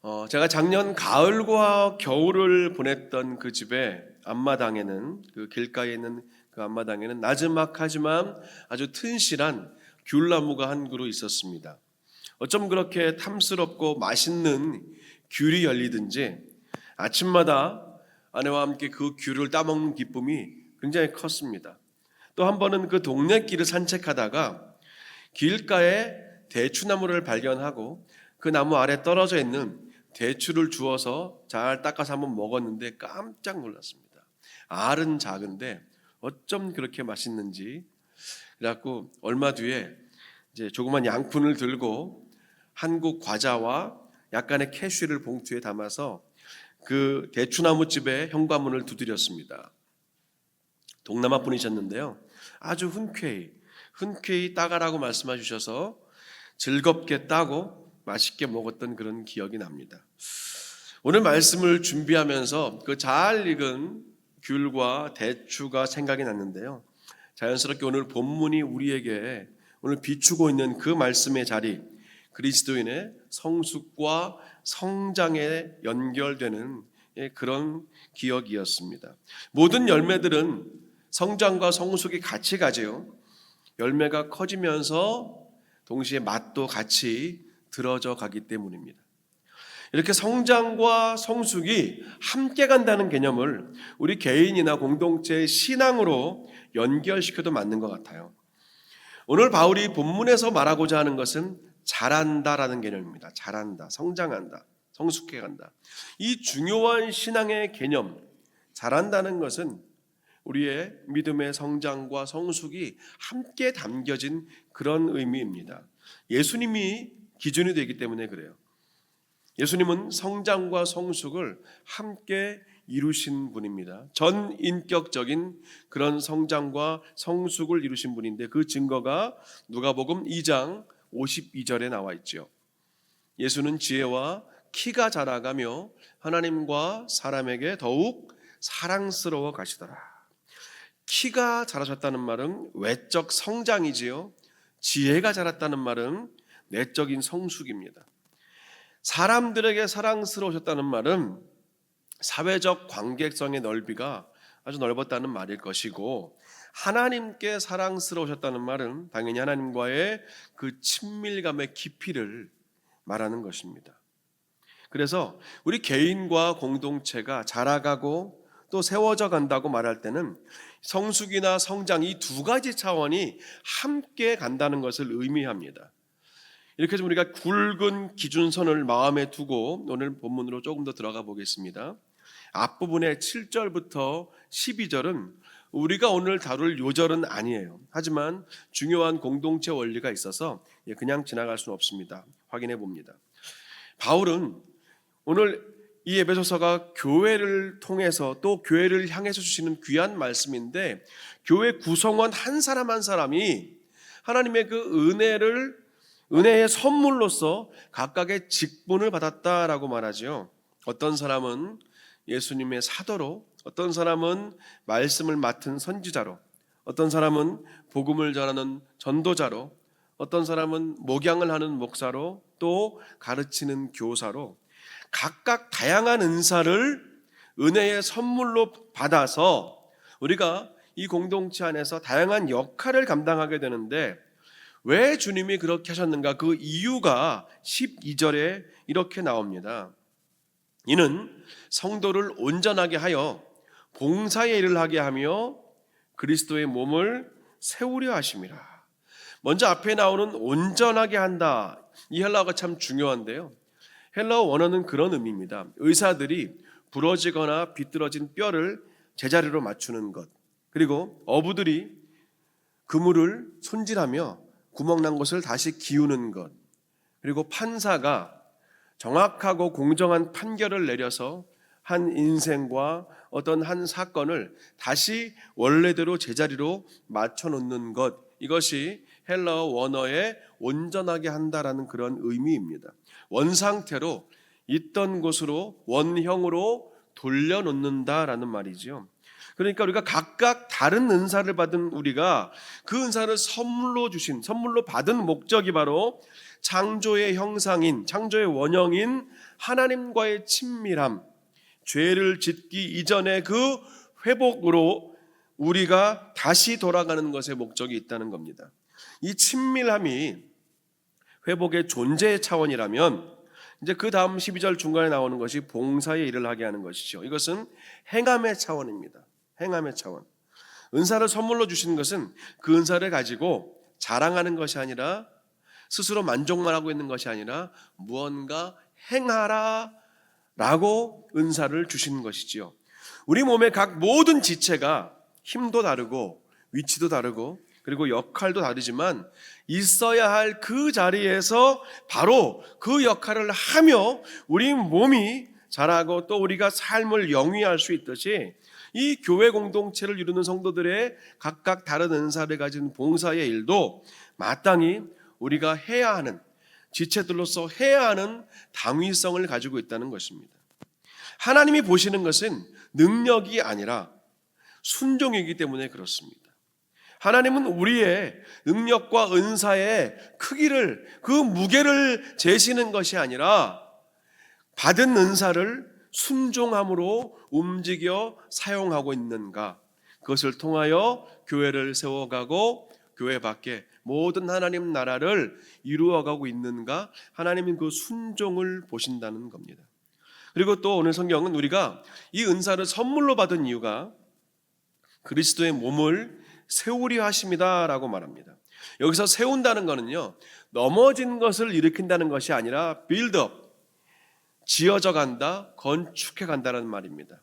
어, 제가 작년 가을과 겨울을 보냈던 그 집에 앞마당에는 그 길가에 있는 그 앞마당에는 나지막하지만 아주 튼실한 귤나무가 한 그루 있었습니다. 어쩜 그렇게 탐스럽고 맛있는 귤이 열리든지 아침마다 아내와 함께 그 귤을 따먹는 기쁨이 굉장히 컸습니다. 또 한 번은 그 동네 길을 산책하다가 길가에 대추나무를 발견하고 그 나무 아래 떨어져 있는 대추를 주워서 잘 닦아서 한번 먹었는데 깜짝 놀랐습니다. 알은 작은데 어쩜 그렇게 맛있는지. 그래갖고 얼마 뒤에 이제 조그만 양푼을 들고 한국 과자와 약간의 캐슈를 봉투에 담아서 그 대추나무 집에 현관문을 두드렸습니다. 동남아 분이셨는데요. 아주 흔쾌히 흔쾌히 따가라고 말씀해 주셔서 즐겁게 따고 맛있게 먹었던 그런 기억이 납니다. 오늘 말씀을 준비하면서 그 잘 익은 귤과 대추가 생각이 났는데요. 자연스럽게 오늘 본문이 우리에게 오늘 비추고 있는 그 말씀의 자리 그리스도인의 성숙과 성장에 연결되는 예, 그런 기억이었습니다. 모든 열매들은 성장과 성숙이 같이 가지요. 열매가 커지면서 동시에 맛도 같이 들어져 가기 때문입니다. 이렇게 성장과 성숙이 함께 간다는 개념을 우리 개인이나 공동체의 신앙으로 연결시켜도 맞는 것 같아요. 오늘 바울이 본문에서 말하고자 하는 것은 잘한다라는 개념입니다. 잘한다, 성장한다, 성숙해 간다. 이 중요한 신앙의 개념, 잘한다는 것은 우리의 믿음의 성장과 성숙이 함께 담겨진 그런 의미입니다. 예수님이 기준이 되기 때문에 그래요. 예수님은 성장과 성숙을 함께 이루신 분입니다. 전 인격적인 그런 성장과 성숙을 이루신 분인데 그 증거가 누가복음 2장 52절에 나와 있죠. 예수는 지혜와 키가 자라가며 하나님과 사람에게 더욱 사랑스러워 가시더라. 키가 자라셨다는 말은 외적 성장이지요. 지혜가 자랐다는 말은 내적인 성숙입니다. 사람들에게 사랑스러우셨다는 말은 사회적 관계성의 넓이가 아주 넓었다는 말일 것이고 하나님께 사랑스러우셨다는 말은 당연히 하나님과의 그 친밀감의 깊이를 말하는 것입니다. 그래서 우리 개인과 공동체가 자라가고 또 세워져 간다고 말할 때는 성숙이나 성장 이 두 가지 차원이 함께 간다는 것을 의미합니다. 이렇게 해서 우리가 굵은 기준선을 마음에 두고 오늘 본문으로 조금 더 들어가 보겠습니다. 앞부분의 7절부터 12절은 우리가 오늘 다룰 요절은 아니에요. 하지만 중요한 공동체 원리가 있어서 예, 그냥 지나갈 수는 없습니다. 확인해 봅니다. 바울은 오늘 이 에베소서가 교회를 통해서 또 교회를 향해서 주시는 귀한 말씀인데 교회 구성원 한 사람 한 사람이 하나님의 그 은혜를 은혜의 선물로서 각각의 직분을 받았다라고 말하지요. 어떤 사람은 예수님의 사도로, 어떤 사람은 말씀을 맡은 선지자로, 어떤 사람은 복음을 전하는 전도자로, 어떤 사람은 목양을 하는 목사로, 또 가르치는 교사로 각각 다양한 은사를 은혜의 선물로 받아서 우리가 이 공동체 안에서 다양한 역할을 감당하게 되는데 왜 주님이 그렇게 하셨는가? 그 이유가 12절에 이렇게 나옵니다. 이는 성도를 온전하게 하여 봉사의 일을 하게 하며 그리스도의 몸을 세우려 하심이라. 먼저 앞에 나오는 온전하게 한다. 이 헬라어가 참 중요한데요. 헬라어 원어는 그런 의미입니다. 의사들이 부러지거나 비뚤어진 뼈를 제자리로 맞추는 것. 그리고 어부들이 그물을 손질하며 구멍난 곳을 다시 기우는 것. 그리고 판사가 정확하고 공정한 판결을 내려서 한 인생과 어떤 한 사건을 다시 원래대로 제자리로 맞춰 놓는 것. 이것이 헬라어 원어에 온전하게 한다라는 그런 의미입니다. 원 상태로 있던 곳으로 원형으로 돌려놓는다라는 말이죠. 그러니까 우리가 각각 다른 은사를 받은 우리가 그 은사를 선물로 주신 선물로 받은 목적이 바로 창조의 형상인 창조의 원형인 하나님과의 친밀함 죄를 짓기 이전의 그 회복으로 우리가 다시 돌아가는 것에 목적이 있다는 겁니다. 이 친밀함이 회복의 존재의 차원이라면 이제 그 다음 12절 중간에 나오는 것이 봉사의 일을 하게 하는 것이죠. 이것은 행함의 차원입니다. 행함의 차원. 은사를 선물로 주시는 것은 그 은사를 가지고 자랑하는 것이 아니라 스스로 만족만 하고 있는 것이 아니라 무언가 행하라 라고 은사를 주시는 것이지요. 우리 몸의 각 모든 지체가 힘도 다르고 위치도 다르고 그리고 역할도 다르지만 있어야 할 그 자리에서 바로 그 역할을 하며 우리 몸이 자라고 또 우리가 삶을 영위할 수 있듯이 이 교회 공동체를 이루는 성도들의 각각 다른 은사를 가진 봉사의 일도 마땅히 우리가 해야 하는 지체들로서 해야 하는 당위성을 가지고 있다는 것입니다. 하나님이 보시는 것은 능력이 아니라 순종이기 때문에 그렇습니다. 하나님은 우리의 능력과 은사의 크기를 그 무게를 재시는 것이 아니라 받은 은사를 순종함으로 움직여 사용하고 있는가 그것을 통하여 교회를 세워가고 교회 밖에 모든 하나님 나라를 이루어가고 있는가 하나님은 그 순종을 보신다는 겁니다. 그리고 또 오늘 성경은 우리가 이 은사를 선물로 받은 이유가 그리스도의 몸을 세우려 하십니다라고 말합니다. 여기서 세운다는 것은요 넘어진 것을 일으킨다는 것이 아니라 빌드업 지어져 간다 건축해 간다는 말입니다.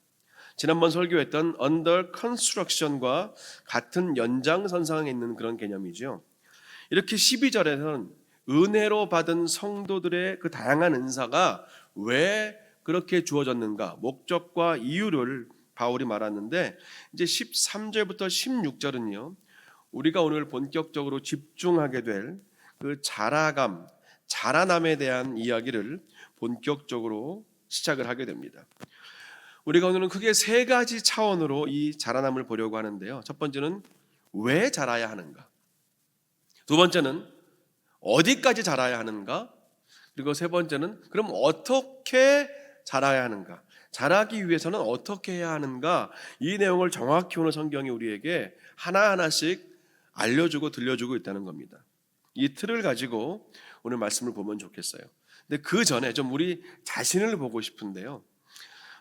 지난번 설교했던 under construction과 같은 연장선상에 있는 그런 개념이죠. 이렇게 12절에서는 은혜로 받은 성도들의 그 다양한 은사가 왜 그렇게 주어졌는가 목적과 이유를 바울이 말하는데 이제 13절부터 16절은요. 우리가 오늘 본격적으로 집중하게 될 그 자라감, 자라남에 대한 이야기를 본격적으로 시작을 하게 됩니다. 우리가 오늘은 크게 세 가지 차원으로 이 자라남을 보려고 하는데요. 첫 번째는 왜 자라야 하는가? 두 번째는 어디까지 자라야 하는가? 그리고 세 번째는 그럼 어떻게 자라야 하는가? 자라기 위해서는 어떻게 해야 하는가? 이 내용을 정확히 오늘 성경이 우리에게 하나하나씩 알려주고 들려주고 있다는 겁니다. 이 틀을 가지고 오늘 말씀을 보면 좋겠어요. 근데 그 전에 좀 우리 자신을 보고 싶은데요.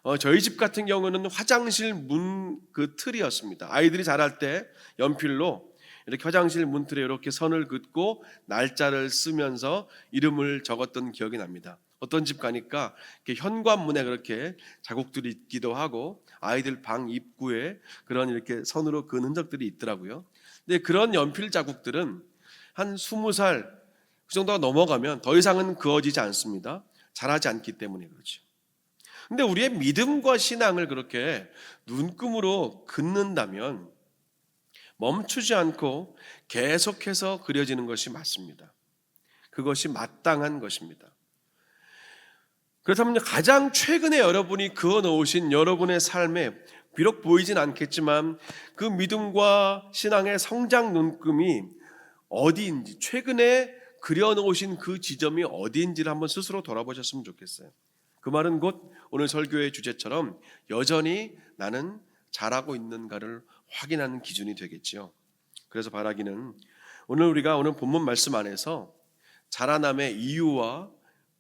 어, 저희 집 같은 경우는 화장실 문 그 틀이었습니다. 아이들이 자랄 때 연필로 이렇게 화장실 문틀에 이렇게 선을 긋고 날짜를 쓰면서 이름을 적었던 기억이 납니다. 어떤 집 가니까 이렇게 현관문에 그렇게 자국들이 있기도 하고 아이들 방 입구에 그런 이렇게 선으로 그은 흔적들이 있더라고요. 근데 그런 연필 자국들은 한 스무 살 그 정도가 넘어가면 더 이상은 그어지지 않습니다. 자라지 않기 때문에 그렇죠. 근데 우리의 믿음과 신앙을 그렇게 눈금으로 긋는다면 멈추지 않고 계속해서 그려지는 것이 맞습니다. 그것이 마땅한 것입니다. 그렇다면 가장 최근에 여러분이 그어 놓으신 여러분의 삶에 비록 보이진 않겠지만 그 믿음과 신앙의 성장 눈금이 어디인지 최근에 그려 놓으신 그 지점이 어디인지를 한번 스스로 돌아보셨으면 좋겠어요. 그 말은 곧 오늘 설교의 주제처럼 여전히 나는 잘하고 있는가를 확인하는 기준이 되겠지요. 그래서 바라기는 오늘 우리가 오늘 본문 말씀 안에서 자라남의 이유와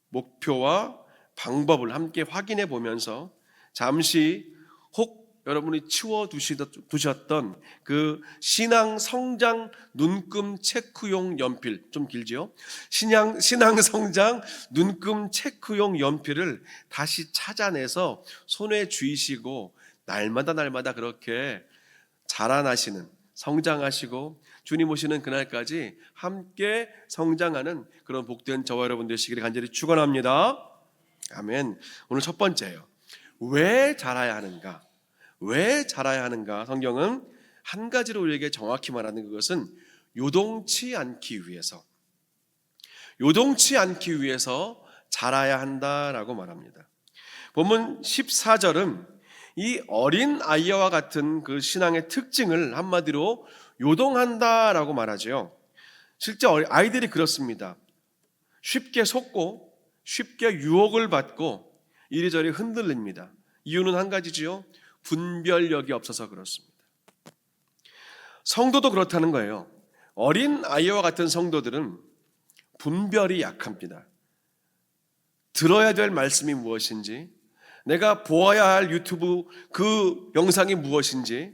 목표와 방법을 함께 확인해 보면서 잠시 혹 여러분이 치워 두셨던 그 신앙 성장 눈금 체크용 연필 좀 길지요? 신앙 신앙 성장 눈금 체크용 연필을 다시 찾아내서 손에 쥐시고 날마다 날마다 그렇게 자라나시는 성장하시고 주님 오시는 그날까지 함께 성장하는 그런 복된 저와 여러분 되시기를 간절히 축원합니다. 아멘. 오늘 첫 번째예요. 왜 자라야 하는가? 왜 자라야 하는가? 성경은 한 가지로 우리에게 정확히 말하는 그것은 요동치 않기 위해서 요동치 않기 위해서 자라야 한다라고 말합니다. 본문 14절은 이 어린 아이와 같은 그 신앙의 특징을 한마디로 요동한다라고 말하죠. 실제 아이들이 그렇습니다. 쉽게 속고 쉽게 유혹을 받고 이리저리 흔들립니다. 이유는 한 가지지요. 분별력이 없어서 그렇습니다. 성도도 그렇다는 거예요. 어린 아이와 같은 성도들은 분별이 약합니다. 들어야 될 말씀이 무엇인지, 내가 보아야 할 유튜브 그 영상이 무엇인지,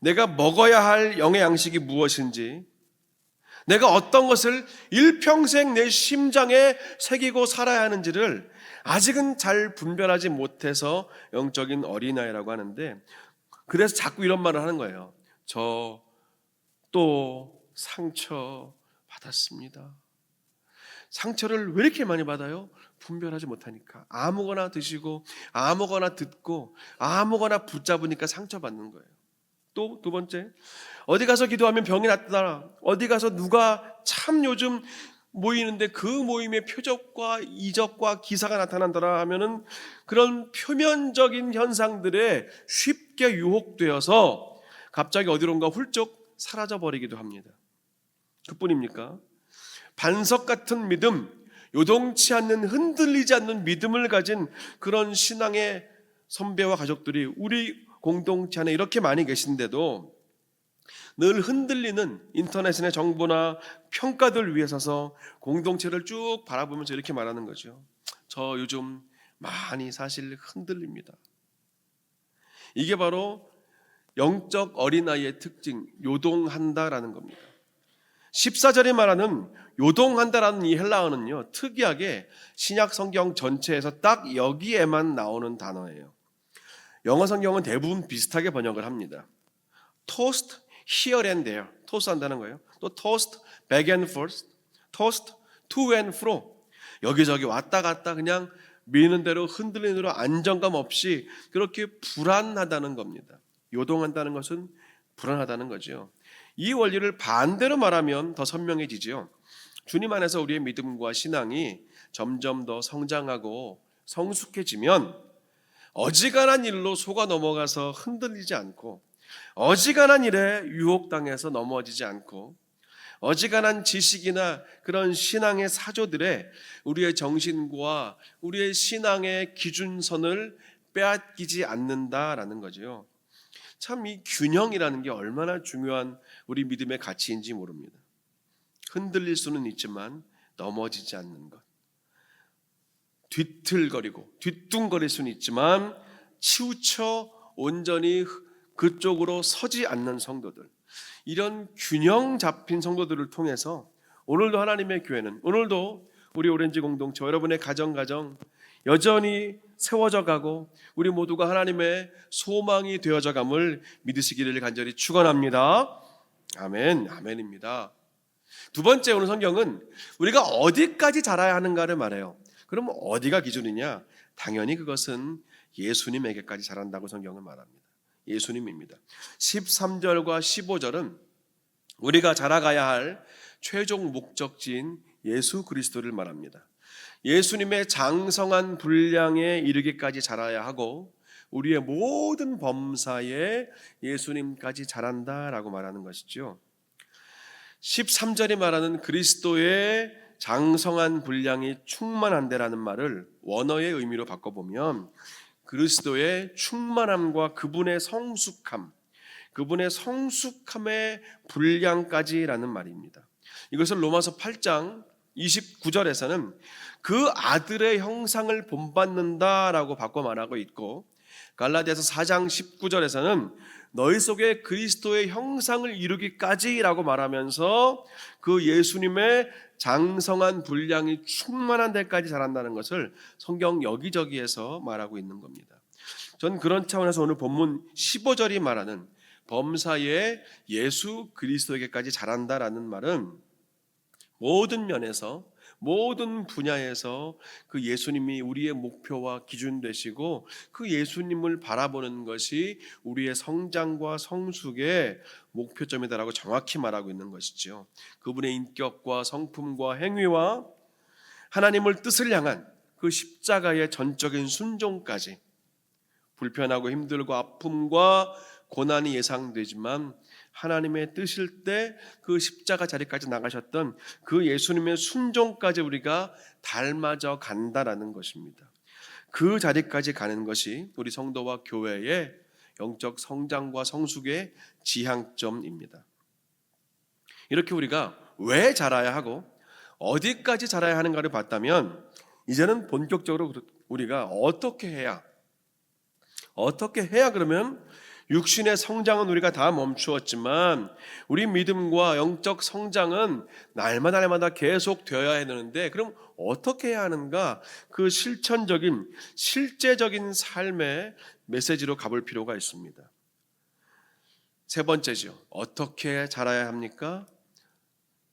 내가 먹어야 할 영의 양식이 무엇인지, 내가 어떤 것을 일평생 내 심장에 새기고 살아야 하는지를 아직은 잘 분별하지 못해서 영적인 어린아이라고 하는데, 그래서 자꾸 이런 말을 하는 거예요. 저 또 상처 받았습니다. 상처를 왜 이렇게 많이 받아요? 분별하지 못하니까 아무거나 드시고 아무거나 듣고 아무거나 붙잡으니까 상처 받는 거예요. 또 두 번째 어디 가서 기도하면 병이 낫더라. 어디 가서 누가 참 요즘 모이는데 그 모임의 표적과 이적과 기사가 나타난다라 하면은 그런 표면적인 현상들에 쉽게 유혹되어서 갑자기 어디론가 훌쩍 사라져 버리기도 합니다. 그뿐입니까? 반석 같은 믿음, 요동치 않는 흔들리지 않는 믿음을 가진 그런 신앙의 선배와 가족들이 우리 공동체 안에 이렇게 많이 계신데도 늘 흔들리는 인터넷의 정보나 평가들 위에 서서 공동체를 쭉 바라보면서 이렇게 말하는 거죠. 저 요즘 많이 사실 흔들립니다. 이게 바로 영적 어린아이의 특징, 요동한다라는 겁니다. 14절에 말하는 요동한다라는 이 헬라어는요, 특이하게 신약 성경 전체에서 딱 여기에만 나오는 단어예요. 영어 성경은 대부분 비슷하게 번역을 합니다. toast here and there. 토스 한다는 거예요. 또 toast back and forth. toast to and fro. 여기저기 왔다 갔다 그냥 미는 대로 흔들리는 대로 안정감 없이 그렇게 불안하다는 겁니다. 요동한다는 것은 불안하다는 거죠. 이 원리를 반대로 말하면 더 선명해지지요. 주님 안에서 우리의 믿음과 신앙이 점점 더 성장하고 성숙해지면 어지간한 일로 속아 넘어가서 흔들리지 않고 어지간한 일에 유혹당해서 넘어지지 않고 어지간한 지식이나 그런 신앙의 사조들에 우리의 정신과 우리의 신앙의 기준선을 빼앗기지 않는다라는 거죠. 참이 균형이라는 게 얼마나 중요한 우리 믿음의 가치인지 모릅니다. 흔들릴 수는 있지만 넘어지지 않는 것. 뒤틀거리고 뒤뚱거릴 수는 있지만 치우쳐 온전히 그쪽으로 서지 않는 성도들. 이런 균형 잡힌 성도들을 통해서 오늘도 하나님의 교회는 오늘도 우리 오렌지 공동체 여러분의 가정 가정 여전히 세워져 가고 우리 모두가 하나님의 소망이 되어져 감을 믿으시기를 간절히 축원합니다. 아멘. 아멘입니다. 두 번째 오늘 성경은 우리가 어디까지 자라야 하는가를 말해요. 그럼 어디가 기준이냐? 당연히 그것은 예수님에게까지 자란다고 성경은 말합니다. 예수님입니다. 13절과 15절은 우리가 자라가야 할 최종 목적지인 예수 그리스도를 말합니다. 예수님의 장성한 분량에 이르기까지 자라야 하고 우리의 모든 범사에 예수님까지 자란다라고 말하는 것이죠. 13절이 말하는 그리스도의 장성한 분량이 충만한데라는 말을 원어의 의미로 바꿔보면 그리스도의 충만함과 그분의 성숙함, 그분의 성숙함의 분량까지라는 말입니다. 이것을 로마서 8장 29절에서는 그 아들의 형상을 본받는다라고 바꿔 말하고 있고 갈라디아서 4장 19절에서는 너희 속에 그리스도의 형상을 이루기까지라고 말하면서 그 예수님의 장성한 분량이 충만한 데까지 자란다는 것을 성경 여기저기에서 말하고 있는 겁니다. 전 그런 차원에서 오늘 본문 15절이 말하는 범사에 예수 그리스도에게까지 자란다라는 말은 모든 면에서 모든 분야에서 그 예수님이 우리의 목표와 기준 되시고 그 예수님을 바라보는 것이 우리의 성장과 성숙의 목표점이다라고 정확히 말하고 있는 것이죠. 그분의 인격과 성품과 행위와 하나님을 뜻을 향한 그 십자가의 전적인 순종까지 불편하고 힘들고 아픔과 고난이 예상되지만 하나님의 뜻일 때 그 십자가 자리까지 나가셨던 그 예수님의 순종까지 우리가 닮아져 간다라는 것입니다. 그 자리까지 가는 것이 우리 성도와 교회의 영적 성장과 성숙의 지향점입니다. 이렇게 우리가 왜 자라야 하고 어디까지 자라야 하는가를 봤다면 이제는 본격적으로 우리가 어떻게 해야 어떻게 해야 그러면 육신의 성장은 우리가 다 멈추었지만 우리 믿음과 영적 성장은 날마다 날마다 계속 되어야 되는데 그럼 어떻게 해야 하는가 그 실천적인 실제적인 삶의 메시지로 가볼 필요가 있습니다. 세 번째죠. 어떻게 자라야 합니까?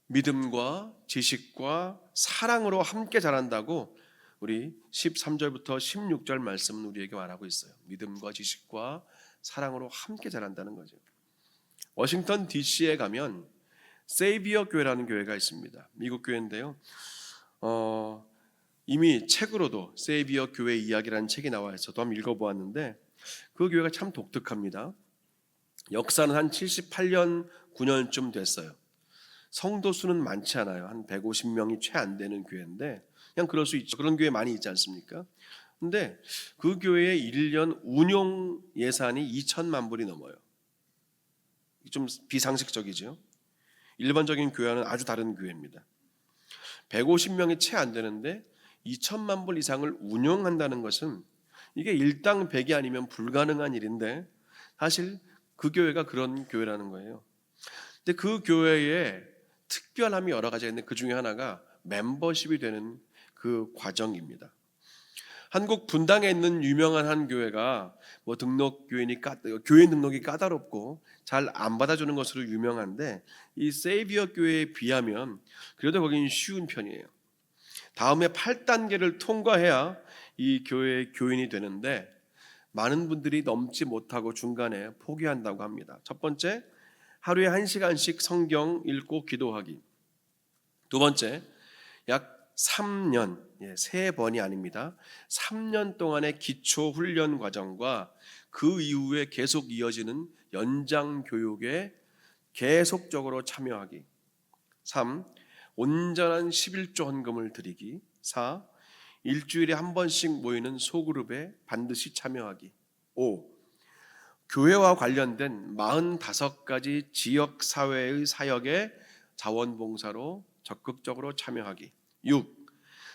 믿음과 지식과 사랑으로 함께 자란다고 우리 13절부터 16절 말씀은 우리에게 말하고 있어요. 믿음과 지식과 사랑으로 함께 자란다는 거죠. 워싱턴 DC에 가면 세이비어 교회라는 교회가 있습니다. 미국 교회인데요. 어, 이미 책으로도 세이비어 교회 이야기라는 책이 나와 있어 도 한번 읽어보았는데 그 교회가 참 독특합니다. 역사는 한 78년 9년쯤 됐어요. 성도 수는 많지 않아요. 한 150명이 채 안 되는 교회인데 그냥 그럴 수 있죠. 그런 교회 많이 있지 않습니까? 근데 그 교회의 1년 운용 예산이 2천만 불이 넘어요. 좀 비상식적이죠. 일반적인 교회는 아주 다른 교회입니다. 150명이 채 안 되는데 2천만 불 이상을 운용한다는 것은 이게 일당 100이 아니면 불가능한 일인데 사실 그 교회가 그런 교회라는 거예요. 근데 그 교회에 특별함이 여러 가지가 있는데 그 중에 하나가 멤버십이 되는 그 과정입니다. 한국 분당에 있는 유명한 한 교회가 뭐 등록 교인이 까, 교인 등록이 까다롭고 잘 안 받아주는 것으로 유명한데 이 세이비어 교회에 비하면 그래도 거기는 쉬운 편이에요. 다음에 8단계를 통과해야 이 교회의 교인이 되는데 많은 분들이 넘지 못하고 중간에 포기한다고 합니다. 첫 번째, 하루에 한 시간씩 성경 읽고 기도하기. 두 번째, 약 3년, 예, 세 번이 아닙니다. 3년 동안의 기초 훈련 과정과 그 이후에 계속 이어지는 연장 교육에 계속적으로 참여하기. 3. 온전한 11조 헌금을 드리기. 4. 일주일에 한 번씩 모이는 소그룹에 반드시 참여하기. 5. 교회와 관련된 45가지 지역 사회의 사역에 자원봉사로 적극적으로 참여하기. 6.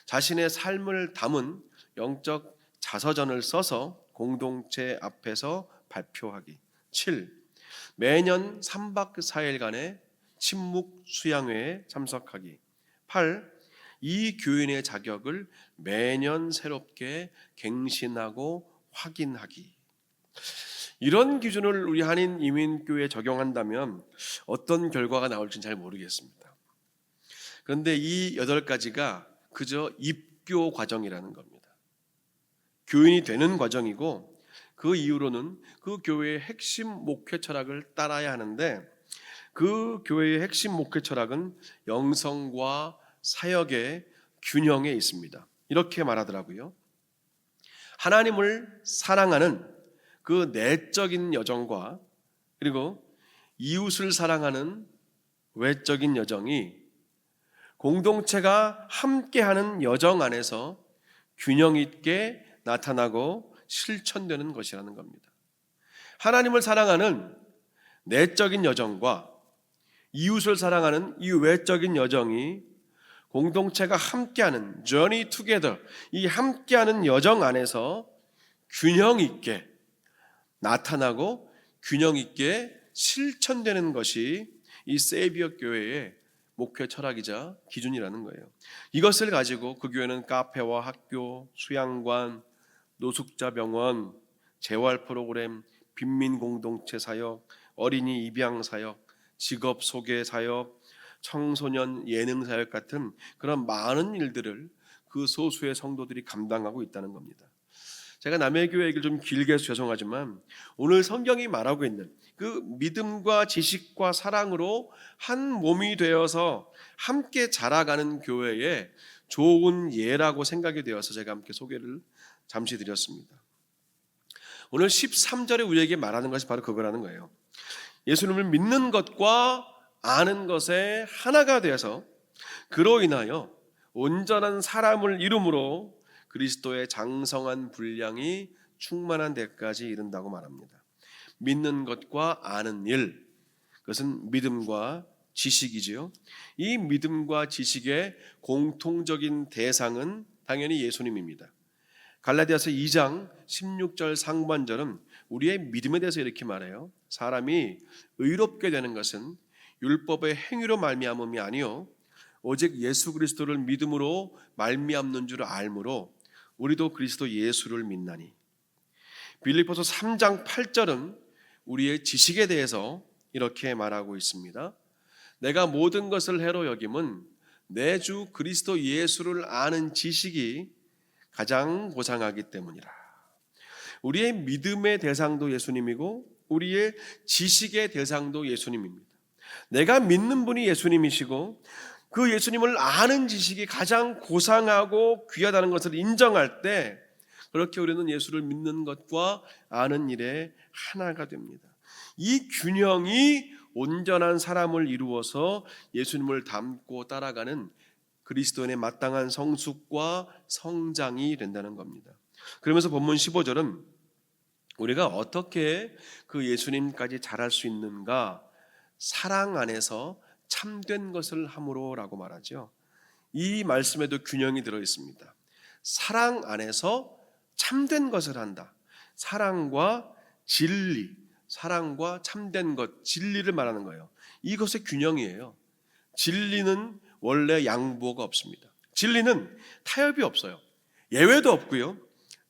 자신의 삶을 담은 영적 자서전을 써서 공동체 앞에서 발표하기. 7. 매년 3박 4일간의 침묵 수양회에 참석하기. 8. 이 교인의 자격을 매년 새롭게 갱신하고 확인하기. 이런 기준을 우리 한인 이민교회에 적용한다면 어떤 결과가 나올지는 잘 모르겠습니다. 그런데 이 여덟 가지가 그저 입교 과정이라는 겁니다. 교인이 되는 과정이고 그 이후로는 그 교회의 핵심 목회 철학을 따라야 하는데 그 교회의 핵심 목회 철학은 영성과 사역의 균형에 있습니다. 이렇게 말하더라고요. 하나님을 사랑하는 그 내적인 여정과 그리고 이웃을 사랑하는 외적인 여정이 공동체가 함께하는 여정 안에서 균형 있게 나타나고 실천되는 것이라는 겁니다. 하나님을 사랑하는 내적인 여정과 이웃을 사랑하는 이 외적인 여정이 공동체가 함께하는 journey together 이 함께하는 여정 안에서 균형 있게 나타나고 균형 있게 실천되는 것이 이 세비어 교회의 목회 철학이자 기준이라는 거예요. 이것을 가지고 그 교회는 카페와 학교, 수양관, 노숙자 병원, 재활 프로그램, 빈민 공동체 사역, 어린이 입양 사역, 직업 소개 사역, 청소년 예능 사역 같은 그런 많은 일들을 그 소수의 성도들이 감당하고 있다는 겁니다. 제가 남의 교회 얘기를 좀 길게 해서 죄송하지만 오늘 성경이 말하고 있는 그 믿음과 지식과 사랑으로 한 몸이 되어서 함께 자라가는 교회의 좋은 예라고 생각이 되어서 제가 함께 소개를 잠시 드렸습니다. 오늘 13절에 우리에게 말하는 것이 바로 그거라는 거예요. 예수님을 믿는 것과 아는 것에 하나가 되어서 그로 인하여 온전한 사람을 이름으로 그리스도의 장성한 분량이 충만한 데까지 이른다고 말합니다. 믿는 것과 아는 일, 그것은 믿음과 지식이지요. 이 믿음과 지식의 공통적인 대상은 당연히 예수님입니다. 갈라디아서 2장 16절 상반절은 우리의 믿음에 대해서 이렇게 말해요. 사람이 의롭게 되는 것은 율법의 행위로 말미암음이 아니요 오직 예수 그리스도를 믿음으로 말미암는 줄 알므로 우리도 그리스도 예수를 믿나니. 빌립보서 3장 8절은 우리의 지식에 대해서 이렇게 말하고 있습니다. 내가 모든 것을 해로 여김은 내 주 그리스도 예수를 아는 지식이 가장 고상하기 때문이라. 우리의 믿음의 대상도 예수님이고 우리의 지식의 대상도 예수님입니다. 내가 믿는 분이 예수님이시고 그 예수님을 아는 지식이 가장 고상하고 귀하다는 것을 인정할 때 그렇게 우리는 예수를 믿는 것과 아는 일에 하나가 됩니다. 이 균형이 온전한 사람을 이루어서 예수님을 닮고 따라가는 그리스도인의 마땅한 성숙과 성장이 된다는 겁니다. 그러면서 본문 15절은 우리가 어떻게 그 예수님까지 자랄 수 있는가? 사랑 안에서 참된 것을 함으로라고 말하죠. 이 말씀에도 균형이 들어 있습니다. 사랑 안에서 참된 것을 한다. 사랑과 진리, 사랑과 참된 것, 진리를 말하는 거예요. 이것의 균형이에요. 진리는 원래 양보가 없습니다. 진리는 타협이 없어요. 예외도 없고요.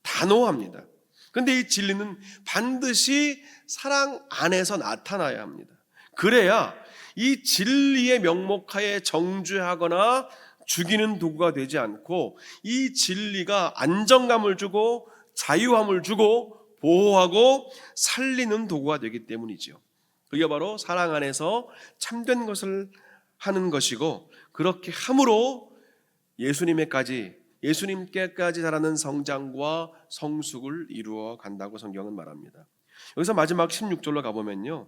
단호합니다. 근데 이 진리는 반드시 사랑 안에서 나타나야 합니다. 그래야 이 진리의 명목하에 정죄하거나 죽이는 도구가 되지 않고 이 진리가 안정감을 주고 자유함을 주고 보호하고 살리는 도구가 되기 때문이죠. 그게 바로 사랑 안에서 참된 것을 하는 것이고 그렇게 함으로 예수님에까지 예수님께까지 자라는 성장과 성숙을 이루어 간다고 성경은 말합니다. 여기서 마지막 16절로 가보면요.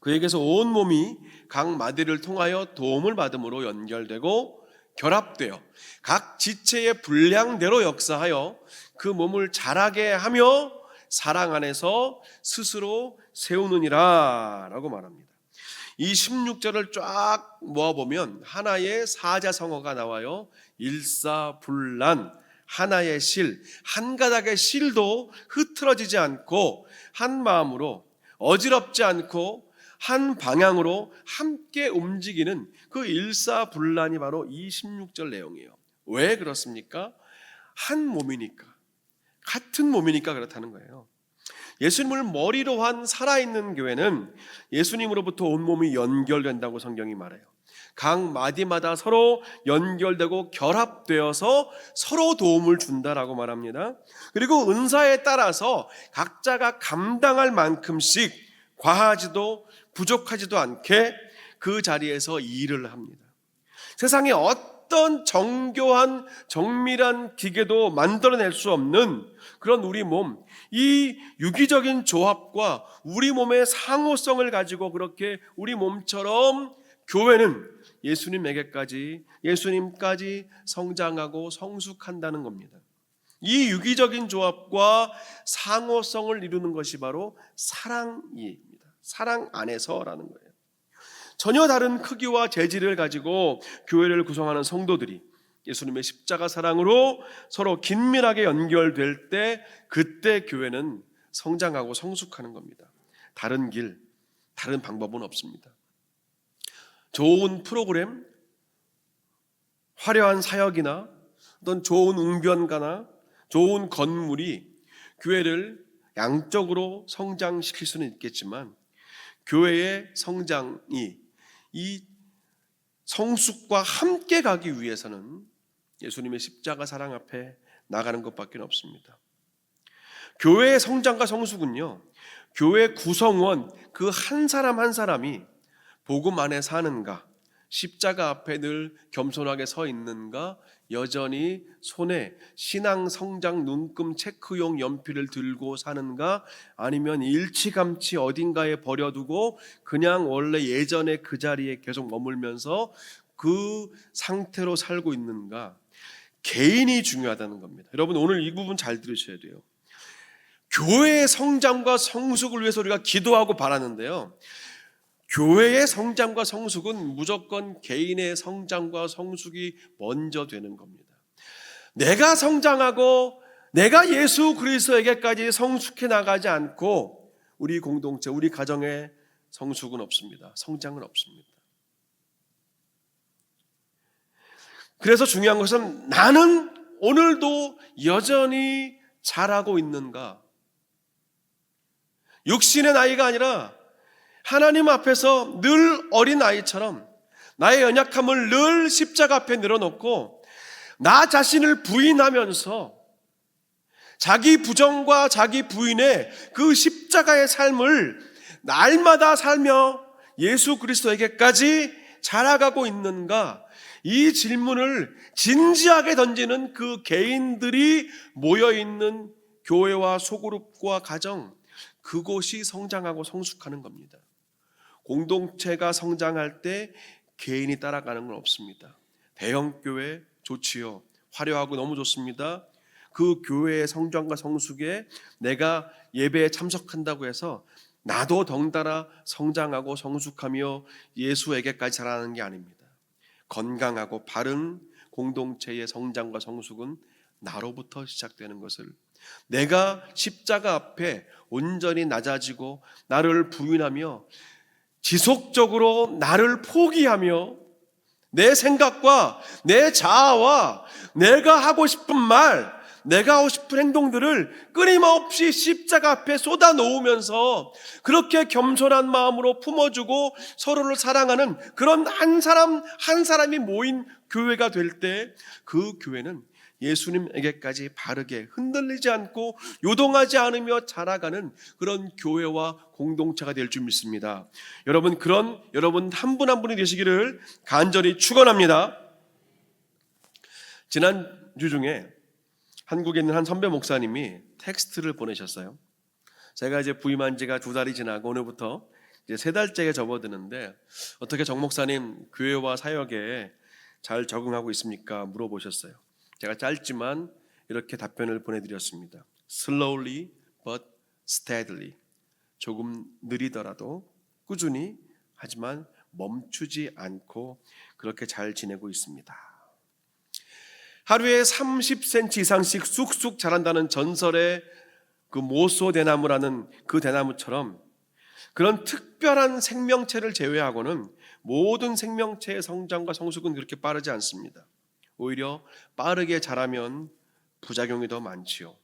그에게서 온 몸이 각 마디를 통하여 도움을 받음으로 연결되고 결합되어 각 지체의 분량대로 역사하여 그 몸을 자라게 하며 사랑 안에서 스스로 세우느니라 라고 말합니다. 이 16절을 쫙 모아보면 하나의 사자성어가 나와요. 일사불란 하나의 실, 한 가닥의 실도 흐트러지지 않고 한 마음으로 어지럽지 않고 한 방향으로 함께 움직이는 그 일사불란이 바로 이 16절 내용이에요. 왜 그렇습니까? 한 몸이니까. 같은 몸이니까 그렇다는 거예요. 예수님을 머리로 한 살아있는 교회는 예수님으로부터 온몸이 연결된다고 성경이 말해요. 각 마디마다 서로 연결되고 결합되어서 서로 도움을 준다라고 말합니다. 그리고 은사에 따라서 각자가 감당할 만큼씩 과하지도 부족하지도 않게 그 자리에서 일을 합니다. 세상에 어떤 정교한 정밀한 기계도 만들어낼 수 없는 그런 우리 몸, 이 유기적인 조합과 우리 몸의 상호성을 가지고 그렇게 우리 몸처럼 교회는 예수님에게까지 예수님까지 성장하고 성숙한다는 겁니다. 이 유기적인 조합과 상호성을 이루는 것이 바로 사랑입니다. 사랑 안에서라는 거예요. 전혀 다른 크기와 재질을 가지고 교회를 구성하는 성도들이 예수님의 십자가 사랑으로 서로 긴밀하게 연결될 때 그때 교회는 성장하고 성숙하는 겁니다. 다른 길, 다른 방법은 없습니다. 좋은 프로그램, 화려한 사역이나 어떤 좋은 웅변가나 좋은 건물이 교회를 양적으로 성장시킬 수는 있겠지만 교회의 성장이 이 성숙과 함께 가기 위해서는 예수님의 십자가 사랑 앞에 나가는 것밖에 없습니다. 교회의 성장과 성숙은요, 교회 구성원 그 한 사람 한 사람이 복음 안에 사는가, 십자가 앞에 늘 겸손하게 서 있는가? 여전히 손에 신앙 성장 눈금 체크용 연필을 들고 사는가? 아니면 일치감치 어딘가에 버려두고 그냥 원래 예전에 그 자리에 계속 머물면서 그 상태로 살고 있는가? 개인이 중요하다는 겁니다. 여러분 오늘 이 부분 잘 들으셔야 돼요. 교회의 성장과 성숙을 위해서 우리가 기도하고 바라는데요. 교회의 성장과 성숙은 무조건 개인의 성장과 성숙이 먼저 되는 겁니다. 내가 성장하고 내가 예수 그리스도에게까지 성숙해 나가지 않고 우리 공동체, 우리 가정의 성숙은 없습니다. 성장은 없습니다. 그래서 중요한 것은 나는 오늘도 여전히 잘하고 있는가? 육신의 나이가 아니라 하나님 앞에서 늘 어린 아이처럼 나의 연약함을 늘 십자가 앞에 늘어놓고 나 자신을 부인하면서 자기 부정과 자기 부인의 그 십자가의 삶을 날마다 살며 예수 그리스도에게까지 자라가고 있는가? 이 질문을 진지하게 던지는 그 개인들이 모여 있는 교회와 소그룹과 가정, 그곳이 성장하고 성숙하는 겁니다. 공동체가 성장할 때 개인이 따라가는 건 없습니다. 대형 교회 좋지요. 화려하고 너무 좋습니다. 그 교회의 성장과 성숙에 내가 예배에 참석한다고 해서 나도 덩달아 성장하고 성숙하며 예수에게까지 자라는 게 아닙니다. 건강하고 바른 공동체의 성장과 성숙은 나로부터 시작되는 것을 내가 십자가 앞에 온전히 낮아지고 나를 부인하며 지속적으로 나를 포기하며 내 생각과 내 자아와 내가 하고 싶은 말, 내가 하고 싶은 행동들을 끊임없이 십자가 앞에 쏟아 놓으면서 그렇게 겸손한 마음으로 품어주고 서로를 사랑하는 그런 한 사람 한 사람이 모인 교회가 될 때 그 교회는 예수님에게까지 바르게 흔들리지 않고 요동하지 않으며 자라가는 그런 교회와 공동체가 될 줄 믿습니다. 여러분 그런 여러분 한분한 분이 되시기를 간절히 축원합니다. 지난 주 중에 한국에 있는 한 선배 목사님이 텍스트를 보내셨어요. 제가 이제 부임한 지가 두 달이 지나고 오늘부터 이제 세 달째에 접어드는데 어떻게 정 목사님 교회와 사역에 잘 적응하고 있습니까? 물어보셨어요. 제가 짧지만 이렇게 답변을 보내드렸습니다. Slowly but steadily. 조금 느리더라도 꾸준히 하지만 멈추지 않고 그렇게 잘 지내고 있습니다. 하루에 30cm 이상씩 쑥쑥 자란다는 전설의 그 모소 대나무라는 그 대나무처럼 그런 특별한 생명체를 제외하고는 모든 생명체의 성장과 성숙은 그렇게 빠르지 않습니다. 오히려 빠르게 자라면 부작용이 더 많지요.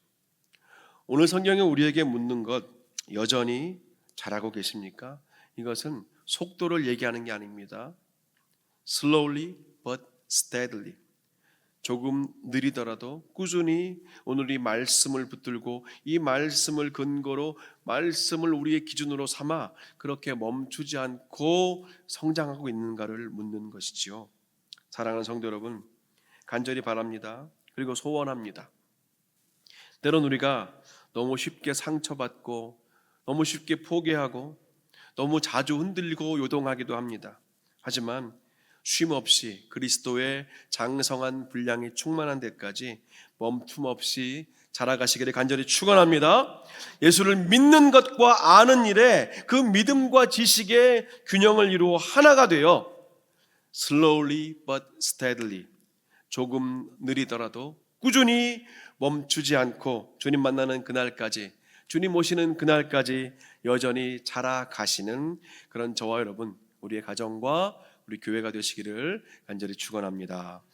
오늘 성경에 우리에게 묻는 것 여전히 잘하고 계십니까? 이것은 속도를 얘기하는 게 아닙니다. Slowly but steadily. 조금 느리더라도 꾸준히 오늘 이 말씀을 붙들고 이 말씀을 근거로 말씀을 우리의 기준으로 삼아 그렇게 멈추지 않고 성장하고 있는가를 묻는 것이지요. 사랑하는 성도 여러분, 간절히 바랍니다. 그리고 소원합니다. 때론 우리가 너무 쉽게 상처받고 너무 쉽게 포기하고 너무 자주 흔들리고 요동하기도 합니다. 하지만 쉼 없이 그리스도의 장성한 분량이 충만한 데까지 멈춤 없이 자라가시기를 간절히 축원합니다. 예수를 믿는 것과 아는 일에 그 믿음과 지식의 균형을 이루어 하나가 되어 slowly but steadily 조금 느리더라도 꾸준히 멈추지 않고 주님 만나는 그날까지 주님 오시는 그날까지 여전히 자라가시는 그런 저와 여러분 우리의 가정과 우리 교회가 되시기를 간절히 축원합니다.